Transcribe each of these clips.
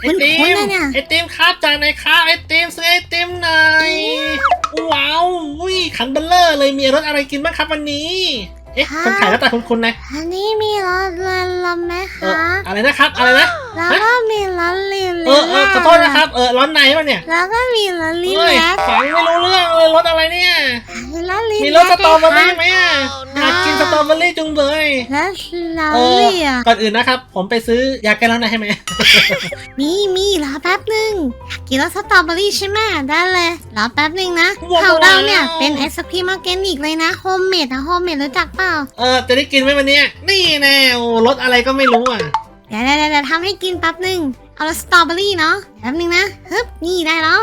ไอติมคุ้นๆเลยเนี่ย ไอติมครับจากไหนครับไอติมซื้อไอติมหน่อยว้าวอุ้ยขันเบลเลอร์เลยมีรสอะไรกินบ้างครับวันนี้ เอ๊ะคนขายหน้าตาคุ้นๆนะอันนี้มีรสเลนลมไหมเออคะ อะไรนะครับอะไรนะ แล้วก็มีรสลินเออเออขอโทษนะครับเออร้อนในป่ะเนี่ยแล้วก็มีรสลินเฮ้ยแลดฟังไม่รู้เรื่องเลยรสอะไรเนี่ยรสลินมีรสสตรอเบอรี่ไหไหมอะอยากกินสตรอเบอรี่จุงเบยรสลาเออลี่อะก่อนอื่นนะครับ ผมไปซื้อยาแก้ร้อนในให้ไหม มีมีรอแป๊บหนึ่งอยากกินรสสตรอเบอรี่ใช่ไหมได้เลยรอแป๊บหนึ่งนะว้าวของเราเนี่ยเป็นไอศครีมออร์แกนิกเลยนะโฮมเมดนะโฮมเมดรู้จักเปล่าเออจะได้กินไหมวันเนี้ยนี่แน่โอ้รสอะไรก็ไม่รู้อะเดี๋ยวเดี๋ยวเดี๋ยวทำให้กินแป๊บหนึ่งเอารสสตรอเบอรี่เนาะแป๊บหนึ่งนะฮึบนี่ได้แล้ว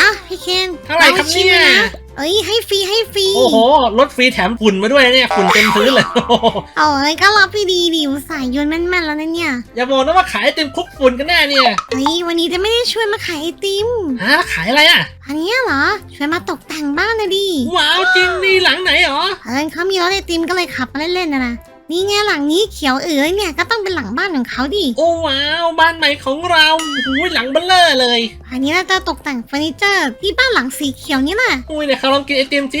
อะพี่เคนเท่าไหร่ครับลองชิมเนี่ยนะ เอ้ยให้ฟรีให้ฟรีโอ้โหรถฟรีแถมฝุ่นมาด้วยเนี่ยฝุ่นเต็มพื้นเลยโอ้โหเอาเอ้ยก็รับพี่ดีดิวสายยนต์แม่นๆแล้วนะเนี่ยอย่าบอกนะว่าขายไอติมคลุกฝุ่นกันแน่เนี่ยเฮ้ยวันนี้จะไม่ได้ช่วยมาขายไอติมฮะแล้วขายอะไรอะอันเนี้ยเหรอช่วยมาตกแต่งบ้านนะดิว้าวจริงดีหลังไหนหรอเอิญเขามีรถไอติมก็เลยขับมาเล่นๆนะนะ นี่ไงหลังนี้เขียวเอ๋ยเนี่ยก็ต้องเป็นหลังบ้านของเขาดิโอ้ว้าวบ้านใหม่ของเราหูยหลังเบลเลอร์เลยอันนี้เราจะตกแต่งเฟอร์นิเจอร์ที่บ้านหลังสีเขียวนี่แหละอุ้ยเนี่ยเขาลองกินไอติมสิ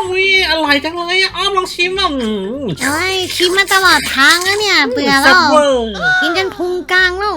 อุ้ยอร่อยจังเลยอะอ้อมลองชิมอะอืมเอ้ยชิมมาตลอดทางแล้วเนี่ยเบื่อแซ่แล้บวเวอร์กินจนพุงกลางแล้ว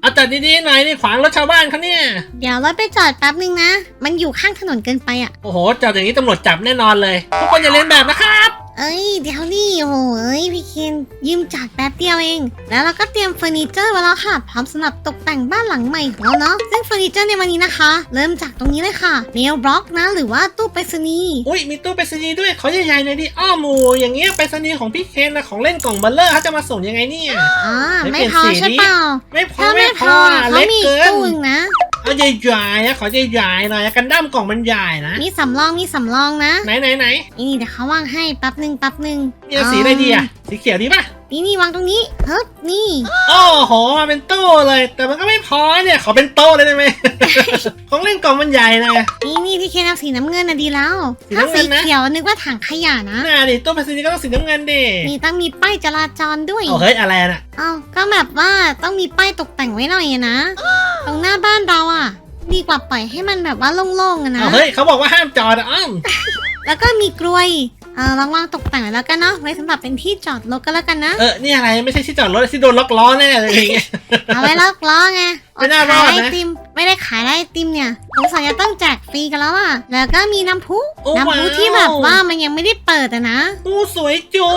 เอาจัดดีๆหน่อยนี่ขวางรถชาวบ้านเขาเนี่ยเดี๋ยวรถไปจอดแป๊บนึงนะ มันอยู่ข้างถนนเกินไปอะโอ้โหจับอย่างนี้ตำรวจจับแน่นอนเลยทุกคนอย่าเล่นแบบนะครับ เอ้ยเดี๋ยวนี่โอ้โหเอ้ยพี่เคนยืมจัดแป๊บเดียวเอง แล้วเราก็เตรียมเฟอร์นิเจอร์ไว้แล้วค่ะ พร้อมสำหรับตกแต่งบ้านหลังใหม่ของเราเนาะซึ่งเฟอร์นิเจอร์ในวันนี้นะคะ เริ่มจากตรงนี้เลยค่ะเมลบล็อกนะหรือว่าตู้ไปรษณีย์อุ้ยมีตู้ไปรษณีย์ด้วยขอใหญ่ๆหน่อยดิอ้อหมูอย่างเงี้ยไปรษณีย์ของพี่เคนนะของเล่นกล่องเบัลเลอร์เขาจะมาส่งยังไงเนี่ยอ่าไม่ไม่เปลี่ยนพอสีใช่ดิเปล่าไม่พอถ้าไม่ไม่พพออเขาเล็กมีอีกเกินตู้หนึงนะ เอาใหญ่ๆนะขอใหญ่ๆหน่อยกันดั้มกล่องมันใหญ่นะมีสำรองมีสำรองนะ ไหนไหนไหนนี่เดี๋ยวเขาวางให้แป๊บหนึ่งแป๊บหนึ่งเนี่ยสีอะไรดีอะสีเขียวดีป่ะ นี่นี่วางตรงนี้เฮ้ยนี่โอ้โหมาเป็นตู้เลย แต่มันก็ไม่พอเนี่ยขอเป็นโต๊ะเลยได้ไหม ของเล่นกล่องมันใหญ่นะนี่นี่พี่เคนเอาสีน้ำเงินนะดีแล้ว สีถ้าน้ำเงิสีนนะ เขียวนึกว่าถังขยะนะน่าดิตู้ไปรษณีย์ก็ต้องสีน้ำเงินดินี่ต้องมีป้ายจราจรด้วยโอ้เฮ้ยอะไรน่ะเอ้าก็แบบว่าต้องมีป้ายตกแต่งไว้หน่อยอะนะตรงหน้าบ้านเราอะ ดีกว่าปล่อยให้มันแบบว่าโล่งๆอะนะ เอาเฮ้ยเขาบอกว่าห้ามจอดอะอ้อมแล้วก็มีกลวย เออลองวางตกแต่งไว้แล้วกันเนาะไว้สำหรับเป็นที่จอดรถก็แล้วกันนะ เออ นี่อะไร ไม่ใช่ที่จอดรถที่โดนล็อกล้อแน่เลยอย่างเงี้ย เอาไว้ล็อกล้อไงไม่น่ารอดนะ ขายไอติม ไม่ได้ขายไอติมเนี่ยสงสัยจะต้องแจกฟรีกันแล้วอะ แล้วก็มีน้ำพุ โอ้น้ำพุว้าว ที่แบบว่ามันยังไม่ได้เปิดอะนะ อู้สวยจุง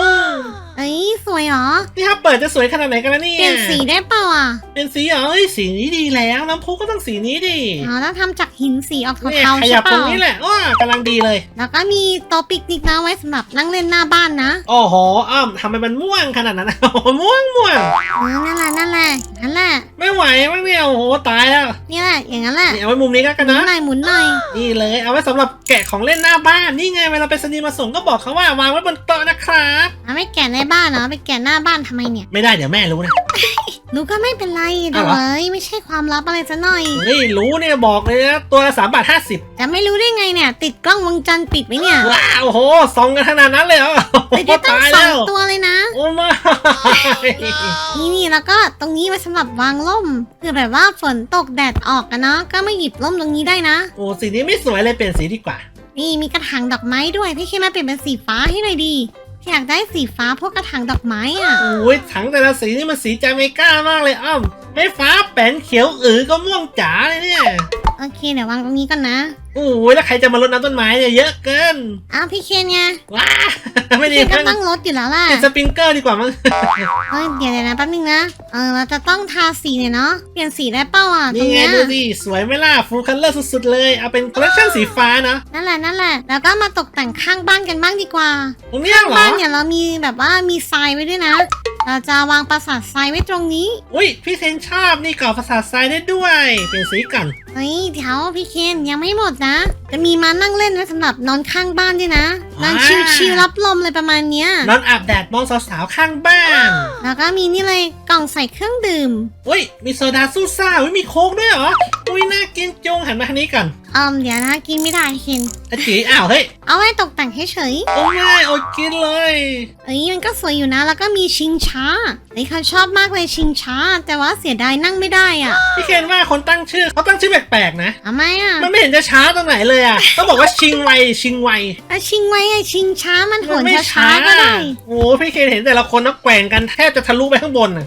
เอ้ยสวยเหรอนี่ถ้าเปิดจะสวยขนาดไหนกันนะเนี่ยเปลี่ยนสีได้เปล่าอะเป็นสีเหรอเอ้ยสีนี้ดีแล้วน้ำพุก็ต้องสีนี้ดิอ๋อต้องทำจากหินสีออกเนี่ยเทาขๆใช่ยับเปตรล่างนี้แหละอ้อกำลังดีเลย แล้วก็มีโต๊ะปิกนิกนะไว้สำหรับนั่งเล่นหน้าบ้านนะโอ้โหอ้อมทำไมมันม่วงขนาดนั้น โอ้โหม่วงม่วงเออนั่นแหละนั่นแหละนั่นแหละไม่ไหวมั้งเนี่ยโอ้โหตายแล้วนี่แหละอย่างนั้นแหละนี่เอาไว้มุมนี้ก็กันหมุนนะ หน่อยหมุนหน่อยนี่เลยเอาไว้สำหรับแกะของเล่นหน้าบ้าน นี่ไงเวลาไปสนีย์มาส่งก็บอกเขาว่าวางไว้บนโต๊ะนะครับ เอาไม่แกะในบ้านเหรอไปแกะหน้าบ้านทำไมเนี่ย ไม่ได้เดี๋ยวแม่รู้นะ รู้ก็ไม่เป็นไรเดี๋ยวอ้าวเหรอเอ้ยไม่ใช่ความลับอะไรซะหน่อย เฮ้ยรู้เนี่ยบอกเลยนะตัวละสามบาทห้าสิบจะไม่รู้ได้ไงเนี่ย ติดกล้องวงจรปิดไว้เนี่ยว้าวโอ้โหซองกันขนาดนั้นเลยเหรอติดได้ตั้งตายสอแล้งวตัวเลยนะ โอ้ไม่นี่นี่แล้วก็ตรงนี้ไว้สำหรับวางร่มเผื่อแบบว่าฝนตกแดดออกกันเนาะก็ไม่หยิบร่มตรงนี้ได้นะ โอ้สีนี้ไม่สวยเลยเปลี่ยนสีดีกว่า นี่มีกระถางดอกไม้ด้วยพี่เคมาเปลี่ยนเป็นสีฟ้าให้หน่อยดี อยากได้สีฟ้าพวกกระถางดอกไม้อะ โอ้ยถังแต่ละสีนี่มันสีจาเมก้ามากเลยอ้อมไม่ฟ้าแป้นเขียวอือก็ม่วงจ๋าเลยเนี่ย โอเคเดี๋ยววางตรงนี้ก่อนนะโอ้ยแล้วใครจะมารดน้ำต้นไม้เนี่ยเยอะเกิน อ้าวพี่เคนไงว้าไม่ดีพี่เคนก็มั้งต้องลดอยู่แล้วล่ะติดสปริงเกอร์ดีกว่ามั้ง เอ้ยเดี๋ยวเดี๋ยวนะแป๊บนึงนะเออเราจะต้องทาสีเนี่ยเนาะเปลี่ยนสีได้เปล่าอะตรนี่งไงเนี้ยดูสิสวยไหมล่ะฟูลคัลเลอร์สุดๆเลย เอาเป็นคอลเลคชันสีฟ้านะนั่นแหละนั่นแหละแล้วก็มาตกแต่งข้างบ้านกันบ้างดีกว่า ตรงเนี้ยเหรอ บ้านเนี่ยเรามีแบบว่ามีทรายไว้ด้วยนะเราจะวางปราสาททรายไว้ตรงนี้ อุ้ยพี่เทนชอบนี่ก่อภาษาทรายได้ด้วย เปลี่ยนสีกัน เฮ้ยเดี๋ยวพี่เคนยังไม่หมดนะ จะมีมานั่งเล่นไว้สำหรับนอนข้างบ้านด้วยนะนอนชิลๆรับลมเลยประมาณเนี้ย นอนอาบแดดมองสาวๆข้างบ้าน แล้วก็มีนี่เลย กล่องใส่เครื่องดื่ม อุ้ย มีโซดาซูซ่าอุ้ยมีโค้กด้วยเหรอ อุ้ยน่ากินจุงหันมาทางนี้กันอืมเดี๋ยวนะกินไม่ได้เคนอาจีอ้าวเฮ้ย เอาไว้ตกแต่งเฉยโอ้ไม่อดกินเลยๆเอ้ยมันก็สวยอยู่นะ แล้วก็มีชิงช้าเฮ้ยเขาชอบมากเลยชิงช้า แต่ว่าเสียดายนั่งไม่ได้อะพี่เคนว่าคนตั้งชื่อเขาตั้งชื่อแปลกๆนะ ทำไมอะมันไม่เห็นจะช้าตรงไหนเลยอะต้องบอกว่าชิงไวชิงไวอะชิงไว้ไอ้ชิงช้ามันโหมันนไม่ช้าๆก็ได้ โอ้พี่เคนเห็นแต่ละคนนักแกว่งกันแทบจะทะลุไปข้างบนอะ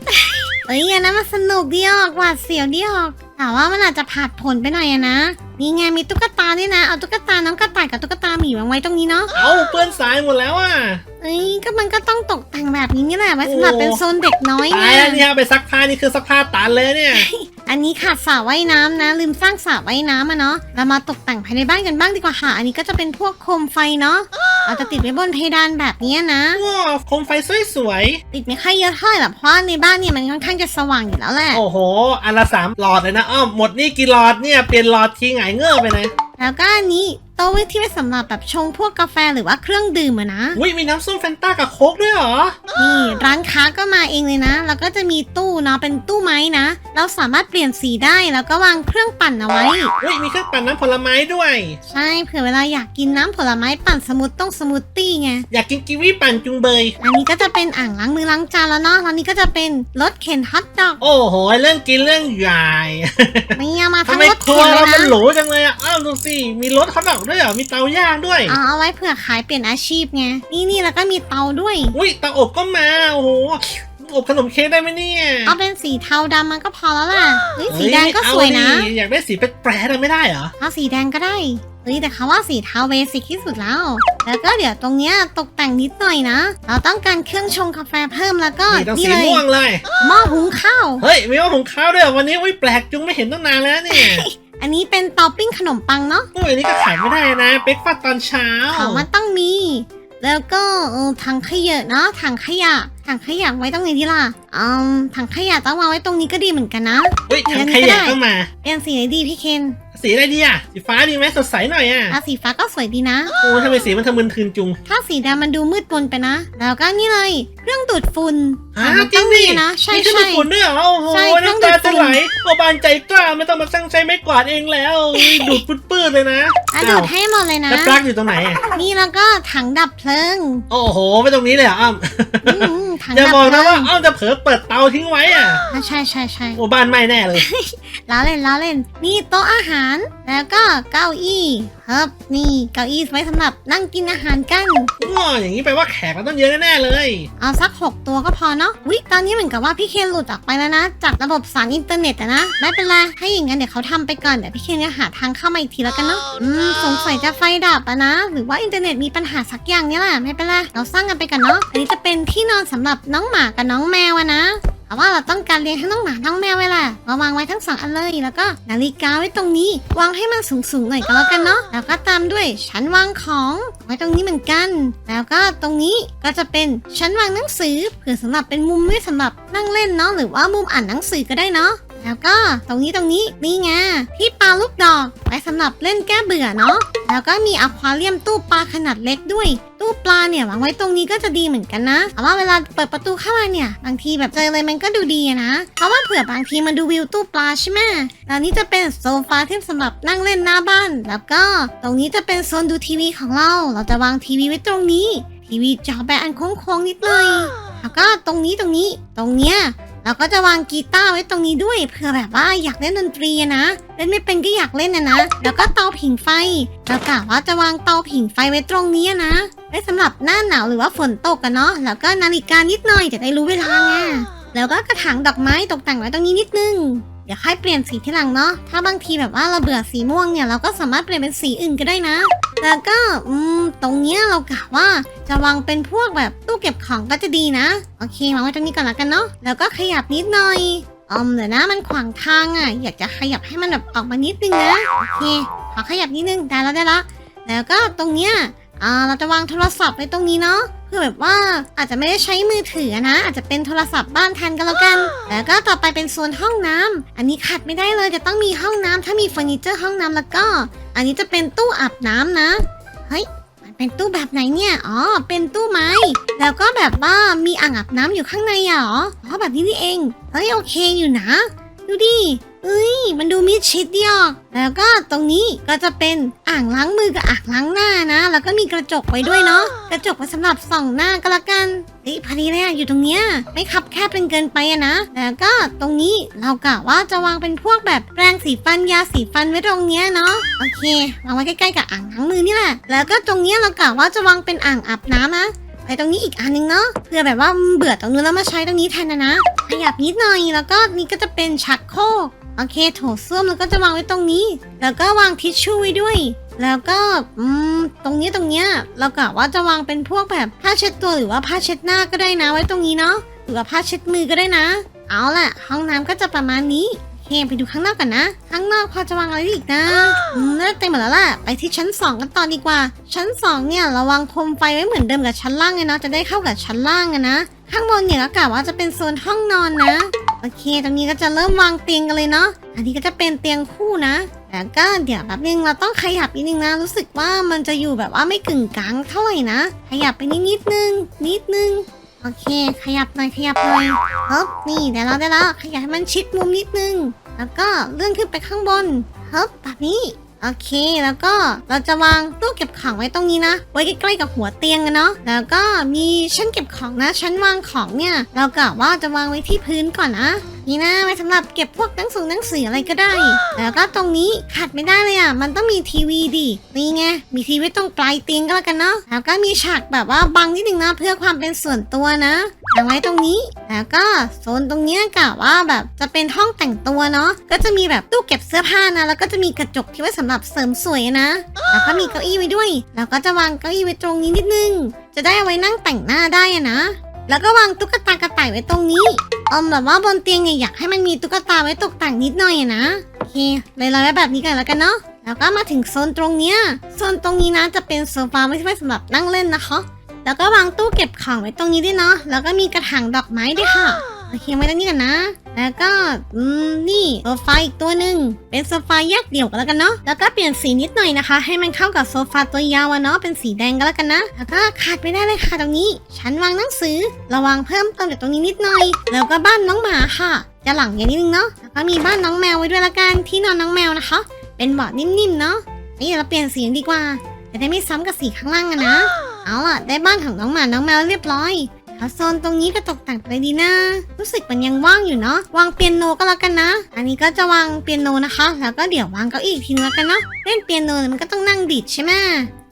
เอ้ยอันนั้นมันสนุกดีออกหวาดเสียวดีออก แต่ว่ามันอาจจะผาดผลไปหน่อยอะนะนี่ไงมีตุ๊กตาด้วยนะเอาตุ๊กตาน้องกระต่ายกับตุ๊กตาหมีวางไว้ตรงนี้เนาะเอ้าเปื้อนสายหมดแล้วอะเอ้ยก็มันก็ต้องตกแต่งแบบนี้นี่แหละไว้สำหรับโอ้เป็นโซนเด็กน้อยตาไงยแล้วเนี่ยไปซักผ้านี่คือซักผ้าตานเลยเนี่ย อันนี้ขาดสระว่ายน้ำนะ ลืมสร้างสระว่ายน้ำอะเนาะเรามาตกแต่งภายในบ้านกันบ้างดีกว่าค่ะ อันนี้ก็จะเป็นพวกโคมไฟเนาะเราจะติดไว้บนเพดานแบบนี้นะว้าวโคมไฟสวยติดไม่ค่อยเยอะเท่าไหร่หรอกเพราะว่าในบ้านเนี่ยมันค่อนข้างจะสว่างอยู่แล้วแหละๆโอ้โหอันละสามหลอดเลยนะอ้อมหมดนี่กี่หลอดเนี่ยเปลี่ยนหลอดทีไงายเงือบไปนะแล้วก็อันนี้ โต๊ะไว้ที่ไว้สำหรับแบบชงพวกกาแฟหรือว่าเครื่องดื่มอะนะ อุ้ยมีน้ำส้มแฟนต้ากับโค้กด้วยเหรอ นี่ร้านค้าก็มาเองเลยนะ แล้วก็จะมีตู้เนาะเป็นตู้ไม้นะ เราสามารถเปลี่ยนสีได้แล้วก็วางเครื่องปั่นเอาไว้ อุ้ยมีเครื่องปั่นน้ำผลไม้ด้วย ใช่เผื่อเวลาอยากกินน้ำผลไม้ปั่นสมูทต้องสมูทตี้ไง อยากกินกีวีปั่นจุงเบย อันนี้ก็จะเป็นอ่างล้างมือล้างจานแล้วเนาะแล้วนี้ก็จะเป็นรถเข็นฮอทดอกโอ้โหเรื่องกินเรื่องใหญ่ ไม่เอามาทำทั้งไมรถครัเข็วนเลเรายมันนะหรูจังเลยอะ อ้าวดูสิมีรถเขาดอกด้วยเหรอมีเตาย่างด้วยเอาเอาไว้เผื่อขายเปลี่ยนอาชีพไงนี่นี่แล้วก็มีเตาด้วย อุ้ยเตาอบก็มาโอ้โหอบขนมเค้กได้ไหมเนี่ย เอาเป็นสีเทาดำมันก็พอแล้วล่ะเฮ้ยสีเฮ้ยแดงก็สวยนะเอาดิอยากได้สีแปลกๆได้ไม่ได้เหรอ เอาสีแดงก็ได้เฮ้ยแต่เขาว่าสีเทาเบสิกที่สุดแล้ว แล้วก็เดี๋ยวตรงเนี้ยตกแต่งนิดหน่อยนะ เราต้องการเครื่องชงกาแฟเพิ่มแล้วก็นี่ต้องนี่สีเลยม่วงเลยหม้อหุงข้าว เฮ้ยมีว่าหุงข้าวด้วยเหรอวันนี้อุ้ยแปลกจุงไม่เห็นตั้งนานแล้วเนี่ย อันนี้เป็นเตาปิ้งขนมปังเนาะอุ้ยอันนี้ก็ขายไม่ได้นะเป๊กฟาดตอนเช้าของมันต้องมี แล้วก็เออถังขยะเนาะถังขยะถังขยะไว้ตรงไหนดีล่ะอืมถังขยะต้องวางไว้ตรงนี้ก็ดีเหมือนกันนะอุ้ยถังขยะก็มา เปลี่ยนสีไหนดีพี่เคน สีอะไรดีอะสีฟ้าดีไหมสดใสหน่อยอะอะสีฟ้าก็สวยดีนะ โอ้ทำไมสีมันทะมึนทึนจุง ถ้าสีดำมันดูมืดมนไปนะ แล้วก็นี่เลยเครื่องดูดฝุ่นอ่ามันจริต้องงดิ มีนะ ใช่มีเครื่องใช่ดูดฝุ่นด้วยเหรอโอ้โหใช่เครื่องน้ำตาดูดฝุ่จะน ไหลโอบานใจกล้าไม่ต้องมาสั่งใช้ไม่กวาดเองแล้วอุ๊ยดูดปื้ดๆเลยนะอะดูดให้หมดเลยนะ แล้วปลั๊กอยู่ตรงไหนอะนี่แล้วก็ถังดับเพลิงโอ้โหไปตรงนี้เลยเหรออ้ำอืมถังอย่าดับบอกเพลินะว่างอ้ำจะเผลอเปิดเตาทิ้งไว้อะอะใช่ใช่ใช่โอ้บ้านไหม้แน่เลย ล้อเล่นล้อเล่น นี่โต๊ะอาหารแล้วก็เก้าอี้เฮ้บนี่เก้าอี้ไว้สำหรับนั่งกินอาหารกันง้ออย่างนี้แปลว่าแขกเราต้องเยอะแน่ๆเลย เอาสัก 6 ตัวก็พอเนาะวิตอนนี้เหมือนกับว่าพี่เคนหลุดออกไปแล้วนะจากระบบสารอินเทอร์เน็ตอะนะไม่เป็นไรให้อย่างนั้นเดี๋ยวเขาทำไปก่อนเดี๋ยวพี่เคนจะหาทางเข้ามาอีกทีแล้วกันเนาะอืมสงสัยจะไฟดับอะนะ หรือว่าอินเทอร์เน็ตมีปัญหาสักอย่างเนี่ยแหละไม่เป็นไรเราสร้างกันไปก่อนเนาะอันนี้จะเป็นที่นอนสำหรับน้องหมากับน้องแมวอะนะ แต่ว่าเราต้องการเลี้ยงทั้งน้องหมาทั้งแมวไว้แหละมาวางไว้ทั้งสองอันเลยแล้วก็นาฬิกาไว้ตรงนี้ วางให้มันสูงๆหน่อยก็แล้วกันเนาะแล้วก็ตามด้วยชั้นวางของไว้ตรงนี้เหมือนกัน แล้วก็ตรงนี้ก็จะเป็นชั้นวางหนังสือเผื่อสำหรับเป็นมุมไว้สำหรับนั่งเล่นเนาะหรือว่ามุมอ่านหนังสือก็ได้เนาะ แล้วก็ตรงนี้ตรงนี้นี่ไงที่ปลาลูกดอกไว้สำหรับเล่นแก้เบื่อเนาะแล้วก็มีอควาเรียมตู้ปลาขนาดเล็กด้วย ตู้ปลาเนี่ยวางไว้ตรงนี้ก็จะดีเหมือนกันนะแต่ว่าเวลาเปิดประตูเข้ามาเนี่ย บางทีแบบเจอเลยมันก็ดูดีนะ เพราะว่าเผื่อบางทีมันดูวิวตู้ปลาใช่ไหมแล้วนี้จะเป็นโซฟาที่สำหรับนั่งเล่นหน้าบ้าน แล้วก็ตรงนี้จะเป็นโซนดูทีวีของเรา เราจะวางทีวีไว้ตรงนี้ ทีวีจอแบบอันโค้งๆนิดหน่อยแล้วก็ตรงนี้ตรงนี้ ตรงเนี้ย เราก็จะวางกีตาร์ไว้ตรงนี้ด้วยเผื่อแบบว่าอยากเล่นดนตรีนะเล่นไม่เป็นก็อยากเล่นนะนะ แล้วก็เตาผิงไฟเรากะว่าจะวางเตาผิงไฟไว้ตรงนี้นะไว้สำหรับหน้าหนาวหรือว่าฝนตกกันเนาะแล้วก็นาฬิกานิดหน่อยจะได้รู้เวลาไงแล้วก็กระถางดอกไม้ตกแต่งไว้ตรงนี้นิดนึง เดี๋ยวค่อยเปลี่ยนสีที่หลังเนาะ ถ้าบางทีแบบว่าเราเบื่อสีม่วงเนี่ยเราก็สามารถเปลี่ยนเป็นสีอื่นก็ได้นะ แล้วก็อืมตรงเนี้ยเรากะว่าจะวางเป็นพวกแบบตู้เก็บของก็จะดีนะ โอเควางไว้ตรงนี้ก่อนละกันเนาะ แล้วก็ขยับนิดหน่อยอมเดี๋ยวนะมันขวางทางอะ อยากจะขยับให้มันแบบออกมานิดนึงนะ โอเค ขอขยับนิดนึง ได้แล้วได้แล้ว แล้วก็ตรงเนี้ยอ่าเราจะวางโทรศัพท์ไว้ตรงนี้เนาะ เพื่อแบบว่าอาจจะไม่ได้ใช้มือถือนะ อาจจะเป็นโทรศัพท์บ้านแทนกันแล้วกัน แล้วก็ต่อไปเป็นโซนห้องน้ำอันนี้ขาดไม่ได้เลยจะต้องมีห้องน้ำถ้ามีเฟอร์นิเจอร์ห้องน้ำแล้วก็ อันนี้จะเป็นตู้อาบน้ำนะเฮ้ยมันเป็นตู้แบบไหนเนี่ย อ๋อ เป็นตู้ไม้ แล้วก็แบบว่ามีอ่างอาบน้ำอยู่ข้างในอะเหรออ๋อแบบนี้นี่เอง เฮ้ยโอเคอยู่นะ ดูดิ เอ้ย มันดูมิดชิดดีออกแล้วก็ตรงนี้ก็จะเป็นอ่างล้างมือกับอ่างล้างหน้านะ แล้วก็มีกระจกไว้ด้วยเนาะ กระจกไว้สำหรับส่องหน้าก็แล้วกันเฮ้ยพอดีเลยอะอยู่ตรงเนี้ยไม่คับแคบเป็นเกินไปอะนะ แล้วก็ตรงนี้เรากะว่าจะวางเป็นพวกแบบแปรงสีฟันยาสีฟันไว้ตรงเนี้ยเนาะ โอเควางไว้ใกล้ๆกับอ่างล้างมือนี่แหละ แล้วก็ตรงเนี้ยเรากะว่าจะวางเป็นอ่างอาบน้ำนะไปตรงนี้อีกอันนึงเนาะเพื่อแบบว่าเบื่อตรงนู้นแล้วมาใช้ตรงนี้แทนนะนะขยับนิดหน่อยแล้วก็นี่ก็จะเป็นชักโครก โอเคโถส้วมแล้วก็จะวางไว้ตรงนี้ แล้วก็วางทิชชู่ไว้ด้วย แล้วก็อืมตรงนี้ตรงเนี้ยเรากะว่าจะวางเป็นพวกแบบผ้าเช็ดตัวหรือว่าผ้าเช็ดหน้าก็ได้นะไว้ตรงนี้เนาะหรือว่าผ้าเช็ดมือก็ได้นะ เอาล่ะ ห้องน้ำก็จะประมาณนี้โอเคไปดูข้างนอกกันนะ ข้างนอกพอจะวางอะไรได้อีกนะอืมน่าจะเต็มหมดแล้วล่ะ ไปที่ชั้น 2 กันต่อดีกว่า ชั้น 2 เนี่ยเราวางโคมไฟไว้เหมือนเดิมกับชั้นล่างเลยเนาะ จะได้เข้ากับชั้นล่างนะ ข้างบนเนี่ยก็กะว่าจะเป็นโซนห้องนอนนะ โอเค ตรงนี้ก็จะเริ่มวางเตียงกันเลยเนาะ อันนี้ก็จะเป็นเตียงคู่นะแล้วก็เดี๋ยวแบบนึงเราต้องขยับนิดนึงนะ รู้สึกว่ามันจะอยู่แบบว่าไม่กึ่งกลางเท่าไหร่นะ ขยับไปนิดนิดนึง นิดนึง โอเค ขยับหน่อย ขยับหน่อยฮึบนี่เดี๋ยวเราได้แล้ว ขยับให้มันชิดมุมนิดนึง แล้วก็เลื่อนขึ้นไปข้างบนฮึบแบบนี้ โอเค แล้วก็เราจะวางตู้เก็บของไว้ตรงนี้นะ ไว้ใกล้ๆกับหัวเตียงนะเนาะ แล้วก็มีชั้นเก็บของนะ ชั้นวางของเนี่ย เรากะว่าจะวางไว้ที่พื้นก่อนนะ นี่นะไว้สำหรับเก็บพวกหนังสือหนังสืออะไรก็ได้ แล้วก็ตรงนี้ขาดไม่ได้เลยอะ มันต้องมีทีวีดิ นี่ไง มีทีวีตรงปลายเตียงก็แล้วกันเนาะ แล้วก็มีฉากแบบว่าบังนิดนึงนะเพื่อความเป็นส่วนตัวนะวางไว้ตรงนี้ แล้วก็โซนตรงเนี้ยกะว่าแบบจะเป็นห้องแต่งตัวเนาะ ก็จะมีแบบตู้เก็บเสื้อผ้านะ แล้วก็จะมีกระจกที่ไว้สำหรับเสริมสวยนะ แล้วก็มีเก้าอี้ไว้ด้วย แล้วก็จะวางเก้าอี้ไว้ตรงนี้นิดนึง จะได้เอาไว้นั่งแต่งหน้าได้นะ แล้วก็วางตุ๊กตากระต่ายไว้ตรงนี้อมแบบว่าบนเตียงเนี่ยอยากให้มันมีตุ๊กตาไว้ตกแต่งนิดหน่อยอะนะโอเคเลยเราไว้แบบนี้กันแล้วกันเนาะแล้วก็มาถึงโซนตรงเนี้ยโซนตรงนี้นะจะเป็นโซฟาไม่ใช่ไว้สำหรับนั่งเล่นนะคะ แล้วก็วางตู้เก็บของไว้ตรงนี้ด้วยเนาะแล้วก็มีกระถางดอกไม้ด้วยค่ะ โอเคไว้ตรงนี้กันนะ แล้วก็อืมนี่โซฟาอีกตัวหนึ่งเป็นโซฟาแยกเดี่ยวกันแล้วกันเนาะแล้วก็เปลี่ยนสีนิดหน่อยนะคะ ให้มันเข้ากับโซฟาตัวยาวอะเนาะเป็นสีแดงกันแล้วกันนะแล้วก็ขาดไม่ได้เลยค่ะตรงนี้ ชั้นวางหนังสือ ระวังเพิ่มเติมจากตรงนี้นิดหน่อย แล้วก็บ้านน้องหมาค่ะ จะหลังอย่างนิดนึงเนาะแล้วก็มีบ้านน้องแมวไว้ด้วยละกันที่นอนน้องแมวนะคะ เป็นเบาะนิ่มๆเนาะนี่เราเปลี่ยนสีดีกว่าจะได้ไม่ซ้ำกับสีข้างล่างอะนะ เอาล่ะได้บ้านของน้องหมาน้องแมวเรียบร้อย แล้วโซนตรงนี้ก็ตกแต่งไปดีนะ รู้สึกมันยังว่างอยู่เนาะ วางเปียโนก็แล้วกันนะ อันนี้ก็จะวางเปียโนนะคะ แล้วก็เดี๋ยววางเก้าอี้อีกทีนึงแล้วกันเนาะ เล่นเปียโนมันก็ต้องนั่งดิดใช่ไหม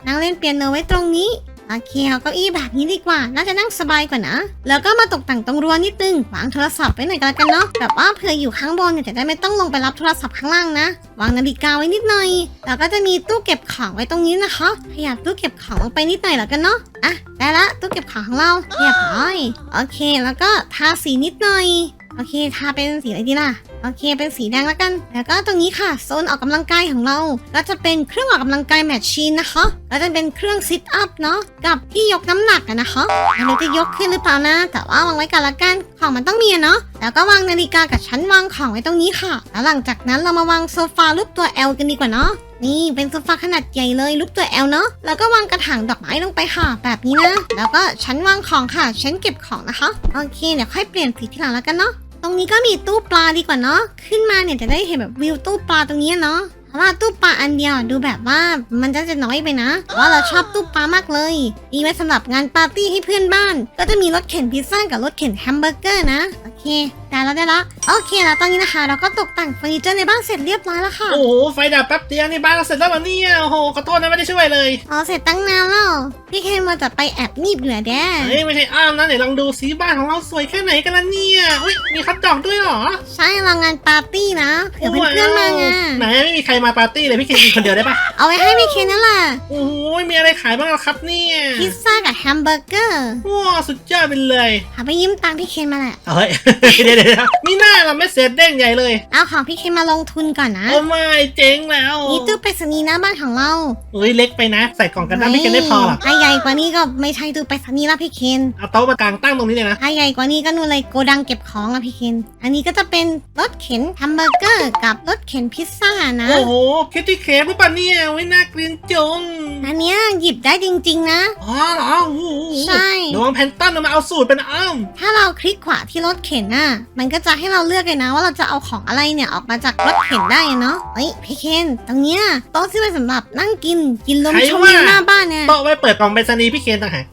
นั่งเล่นเปียโนไว้ตรงนี้ โอเคเอาเก้าอี้แบบนี้ดีกว่า น่าจะนั่งสบายกว่านะ แล้วก็มาตกแต่งตรงรั้วนิดนึง วางโทรศัพท์ไว้หน่อยก็แล้วกันเนาะ แบบว่าเผื่ออยู่ข้างบนเนี่ยจะได้ไม่ต้องลงไปรับโทรศัพท์ข้างล่างนะ วางนาฬิกาไว้นิดหน่อย แล้วก็จะมีตู้เก็บของไว้ตรงนี้นะคะ ขยับตู้เก็บของลงไปนิดหน่อยแล้วกันเนาะ อะ ได้ละ ตู้เก็บของของเราเรียบร้อย โอเค แล้วก็ทาสีนิดหน่อย โอเค ทาเป็นสีอะไรดีล่ะ โอเคเป็นสีแดงแล้วกัน แล้วก็ตรงนี้ค่ะ โซนออกกำลังกายของเรา ก็จะเป็นเครื่องออกกำลังกายแมชชีนนะคะก็จะเป็นเครื่องซิทอัพเนาะกับที่ยกน้ำหนักอะนะคะไม่รู้จะยกขึ้นหรือเปล่านะ แต่ว่าวางไว้กันละกันของมันต้องมีเนาะแล้วก็วางนาฬิกากับชั้นวางของไว้ตรงนี้ค่ะ แล้วหลังจากนั้นเรามาวางโซฟารูปตัว L กันดีกว่าเนาะนี่เป็นโซฟาขนาดใหญ่เลยรูปตัว L เนาะแล้วก็วางกระถางดอกไม้ลงไปค่ะ แบบนี้นะ แล้วก็ชั้นวางของค่ะชั้นเก็บของนะคะโอเคเดี๋ยวค่อยเปลี่ยนสีทีหลังแล้วกันเนาะ ตรงนี้ก็มีตู้ปลาดีกว่าเนาะขึ้นมาเนี่ยจะได้เห็นแบบวิวตู้ปลาตรงนี้เนาะเพราะว่าตู้ปลาอันเดียวดูแบบว่ามันจะจะน้อยไปนะแต่ว่าเราชอบตู้ปลามากเลยมีไว้สำหรับงานปาร์ตี้ให้เพื่อนบ้าน ก็จะมีรถเข็นพิซซ่ากับรถเข็นแฮมเบอร์เกอร์นะโอ เค ได้แล้วได้แล้วโอเคแล้วตอนนี้นะคะ เราก็ตกแต่งเฟอร์นิเจอร์ในบ้านเสร็จเรียบร้อยแล้วค่ะ โอ้โห ไฟดับแป๊บเดียวนี่บ้านเราเสร็จแล้วเหรอเนี่ยโอ้โหขอโทษนะไม่ได้ช่วยเลย อ๋อเสร็จตั้งนานแล้ว พี่เคนมาจะไปแอบนีบอยู่อะแดเฮ้ยไม่ใช่อ้ามนะเดี๋ยวลองดูซิบ้านของเราสวยแค่ไหนกันละเนี่ยอุ้ยมีคัดดอกด้วยเหรอใช่เรางานปาร์ตี้นะเผื่อเพื่อนๆมาไงไหนไม่มีใครมาปาร์ตี้เลยพี่เคนกินคนเดียวได้ปะเอาไว้ให้พี่เคนนั่นแหละโอ้โหมีอะไรขายบ้างล่ะครับเนี่ยพิซซ่ากับแฮมเบอร์เกอร์ว้าวสุดยอดไปเลยหาไปยืมตังค์พี่เคนมาแหละเฮ้ยเดี๋ยวเดี๋ยวมีหน้าเราไม่เสร็จเด้งใหญ่เลย เอาของพี่เคนมาลงทุนก่อนนะ โอ้ไม่เจ๋งแล้วนี่ตู้ไปรษณีย์หน้าบ้านของเราเฮ้ยเล็กไปนะ ใส่กล่องกันน้ำพี่เคนได้พอหรอถ้าใหญ่กว่านี้ก็ไม่ใช่ตู้ไปรษณีย์แล้วพี่เคนเอาโต๊ะมากางตั้งตรงนี้เลยนะถ้าใหญ่กว่านี้ก็นู่นเลยโกดังเก็บของอะพี่เคนอันนี้ก็จะเป็นรถเข็นแฮมเบอร์เกอร์กับรถเข็นพิซซ่านะ โอ้โหคิตตี้เคฟหรือเปล่าเนี่ยไว้น่าเกลียนจงอันเนี้ยหยิบได้จริง ๆ นะ อ๋อเหรอโอ้โหใช่ระวังแพนตันเอามาเอาสูตรเป็นอ้อมถ้าเราคลิกขวาที่รถเข็นน่ะ มันก็จะให้เราเลือกเลยนะ ว่าเราจะเอาของอะไรเนี่ยออกมาจากรถเข็นได้อะเนาะเฮ้ยพี่เคนตรงเนี้ยโต๊ะที่ไว้สำหรับนั่งกินกินลมชมวิวหน้าบ้านเนี่ย โต๊ะไว้เปิดกล่องไปรษณีย์พี่เคนต่างหาก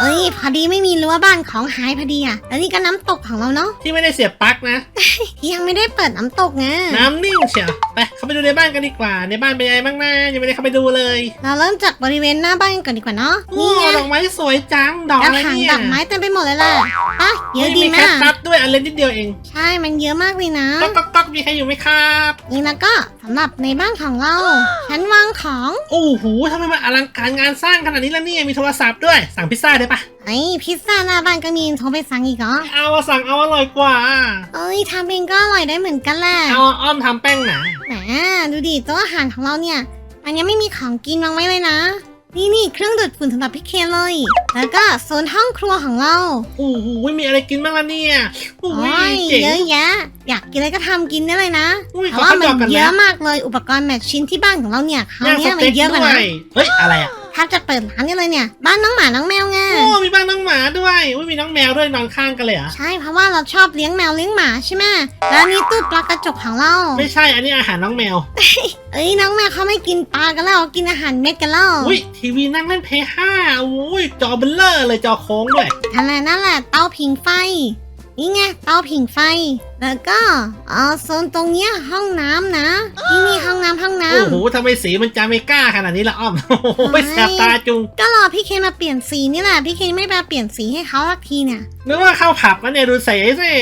เอ้ยพอดีไม่มีรั้วบ้านของหายพอดีอะแล้วนี่ก็น้ำตกของเราเนาะที่ไม่ได้เสียบปลั๊กนะที่ยังไม่ได้เปิดน้ำตกไงน้ำนิ่งเชียวไปเข้าไปดูในบ้านกันดีกว่า ในบ้านเป็นยังไงบ้างนะยังไม่ได้เข้าไปดูเลยเราเริ่มจากบริเวณหน้าบ้านกันก่อนดีกว่าเนาะโอ้นี่ไงดอกไม้สวยจังดอกกระอะไรถางเนี่ยดอกไม้เต็มไปหมดเลยล่ะปะเยอะดีมีไหมแคคอะตัสด้วยอันเล็กนิดเดียวเองใช่มันเยอะมากเลยนะ ก๊อกก๊อกก๊อกมีใครอยู่ไหมครับนี่แล้วก็สำหรับในบ้านของเราชั้นวางของ โอ้โหทำไมมันอลังการงานสร้างขนาดนี้แล้วเนี่ยมีโทรศัพท์ด้วยสั่งพิซซ่าได้ปะไอ้พิซซ่าหน้าบ้านก็มีโทรไปสั่งอีกเหรอเอาอะสั่งเอาอร่อยกว่า เอ้ยทำเองก็อร่อยได้เหมือนกันแหละเอาอ้อมทำแป้งหนาแหมดูดิโต๊ะอาหารของเราเนี่ยมันยังไม่มีของกินวางไว้เลยนะ นี่นี่เครื่องดูดฝุ่นสำหรับพี่เคนเลย แล้วก็โซนห้องครัวของเราโอ้โหมีอะไรกินบ้างล่ะเนี่ยโอ้โอ้ยยเจ๋งเยอะแยะ อยากกินอะไรก็ทำกินได้เลยนะอุ้ยเพขอราะว่าข้าวมัดอกนกันเยนะอะมากเลยอุปกรณ์แมทชิ้นที่บ้านของเราเนี่ยคราวย่างสเนี้ยมัเต็นกเยอะกด้ว่าวยนะเฮ้ยอะไรอะ แทบจะเปิดร้านนี้เลยเนี่ย บ้านน้องหมาน้องแมวไง โอ้มีบ้านน้องหมาด้วยอุ้ยมีน้องแมวด้วยนอนข้างกันเลยเหรอะใช่เพราะว่าเราชอบเลี้ยงแมวเลี้ยงหมาใช่ไหมแล้วนี่ตู้ปลากระจกของเรา ไม่ใช่อันนี้อาหารน้องแมวเอ้ยน้องแมวเขาไม่กินปลากันแล้วกินอาหารเม็ดกันแล้วอุ้ยทีวีนั่งเล่นเพย์ห้าอุ้ยจอเบลเลอร์เลยจอโค้งด้วยนั่นแหละนั่นแหละเตาผิงไฟ นี่ไงเตาผิงไฟ แล้วก็เออโซนตรงเนี้ยห้องน้ำนะนี่นี่ห้องน้ำห้องน้โอ้โหทำไมสีมันจะไม่กล้าขนาดนี้ละอ้อม โอ้โหไม่แสบตาจุงำก็รอพี่เคนมาเปลี่ยนสีนี่แหละพี่เคนไม่มาเปลี่ยนสีให้เขาสักทีเนี่ยนึกว่าเข้าผับแล้วเนี่ยดูเสสิ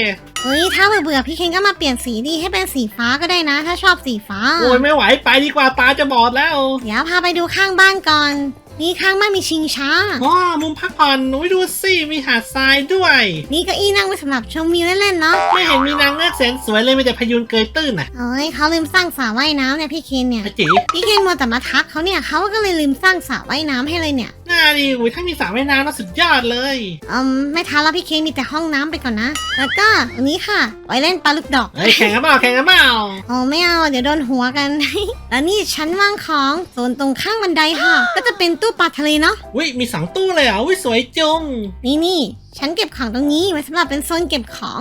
เฮ้ยถ้าเบื่อเบื่อๆพี่เคนก็มาเปลี่ยนสีดีให้เป็นสีฟ้าก็ได้นะ ถ้าชอบสีฟ้า โอ้ยไม่ไหวไปดีกว่าตาจะบอดแล้ว เดี๋ยวพาไปดูข้างบ้านก่อน นี่ข้างบ้านมีชิงช้า อ๋อมุมพักผ่อนอุ้ยดูสิมีหาดทรายด้วย นี่เก็อี้นั่งไว้สำหรับชมวิวเล่นๆเนาะไม่เห็นมีนางเงือกแสนสวยเลยมีแต่พยูนเกยตื้นน่ะเอ้ยเขาลืมสร้างสระว่ายน้ำเนี่ยพี่เคนเนี่ย อาจิพี่เคนมัวแต่มาทักเขาเนี่ยเขาก็เลยลืมสร้างสระว่ายน้ำให้เลยเนี่ย น่าดีอุ้ยถ้ามีสระว่ายน้ำน่าสุดยอดเลย อืมไม่ทันแล้วพี่เคนมีแต่ห้องน้ำไปก่อนนะ แล้วก็อันนี้ค่ะ ไว้เล่นปลาลูกดอกเฮ้ยแข่งกันเปล่าแข่งกันเปล่าโอ้ไม่เอาเดี๋ยวโดนหัวกัน แล้วนี่ชั้นวางของโซนตรงข้างบันไดค่ะ ก็จะเป็นตู้ปลาทะเลเนาะ อุ้ยมีสองตู้เลยเหรอะอุ้ยสวยจุง นี่นี่ ชั้นเก็บของตรงนี้ไว้สำหรับเป็นโซนเก็บของ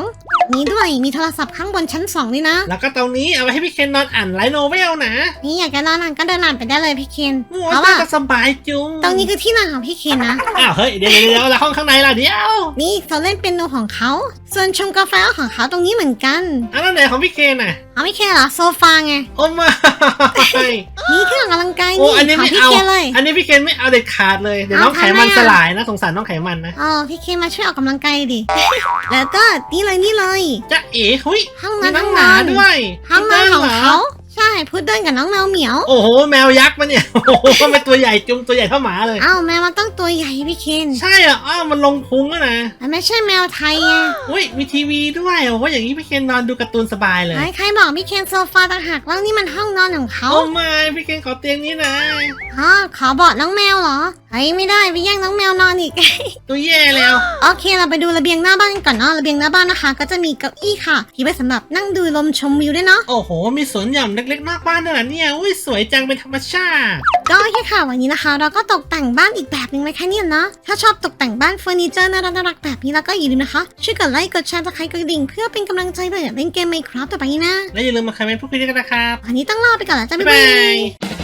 นี้ด้วยมีโทรศัพท์ข้างบนชั้นสองด้วยนะ แล้วก็ตรงนี้เอาไว้ให้พี่เคนนอนอ่านไลท์โนเวลนะนี่อยากจะนอนอ่านก็เดินอ่านไปได้เลยพี่เคนโอ้เพราะน่าว่าจะสบายจุงตรงนี้คือที่นอนของพี่เคนนะ อ้าวเฮ้ยเดี๋ยวเดี๋ยวเดี๋ยวแล้วห้องข้างในล่ะเดี๋ยวนี่โซนเล่นเป็นโนของเขาส่วนชงกาแฟของเขาตรงนี้เหมือนกันอันนั้นไหนของพี่เคนน่ะเอาพี่เคนเหรอโซฟาไงโอ้มานี่เครื่องออกกำลังกายโอ้นี่อันนี้ของไม่พี่เอาเคนเลย อันนี้พี่เคนไม่เอาเด็ดขาดเลยเดี๋ยวเอาน้องไขมันทำไมอะสลายนะสงสารน้องไขมันนะอ๋อพี่เคนมาช่วยออกกำลังกายดิ แล้วก็นี่เลยนี่เลยจะเอ๋หุยห้องมีนอนน้ห้อองงหนมาอนด้วยห้องนอนของพุดดิ้ลหรเขาใช่ พุดเดิ้ลกับน้องแมวเหมียว โอ้โห แมวยักษ์ปะเนี่ย โอ้โหทำไมตัวใหญ่จุงตัวใหญ่เท่าหมาเลยอ้าวแมวมันต้องตัวใหญ่พี่เคนใช่อะอ้าวมันลงพุงแล้วนะมันไม่ใช่แมวไทยไงอุ้ยมีทีวีด้วยโอ้โหอย่างนี้พี่เคนนอนดูการ์ตูนสบายเลยไอ้ใครบอกพี่เคนโซฟาต่างหากแล้วนี่มันห้องนอนของเขาโอ้ไม่พี่เคนขอเตียงนี้นะอ๋อขอเบาะน้องแมวเหรอเฮ้ยไม่ได้ไปแย่งน้องแมวนอนอีก ตัวแย่แล้ว โอเคเราไปดูระเบียงหน้าบ้านกันก่อนเนาะระเบียงหน้าบ้านนะคะ ก็จะมีเก้าอี้ค่ะ ที่ไว้สำหรับนั่งดูลมชมวิวด้วยเนาะโอ้โห มีสวนหย่อมเล็กๆนอกบ้านด้วยเหรอเนี่ยอุ้ยสวยจังเป็นธรรมชาติ ก็โอเคค่ะวันนี้นะคะ เราก็ตกแต่งบ้านอีกแบบหนึ่งไว้แค่นี้เนาะถ้าชอบตกแต่งบ้านเฟอร์นิเจอร์น่ารักๆแบบนี้แล้วก็อย่าลืมนะคะช่วยกดไลค์กดแชร์ตะไคร้กดกระดิ่งเพื่อเป็นกำลังใจเพื่อเล่นเกมไมค์ครับต่อไปนี้นะและอย่าลืมมาคอมเมนต์พูดคุยด้วยกันนะครับวันนี้ต้องลาไปก่อนแล้วจ้าบ๊าบ๊ายยบาบายย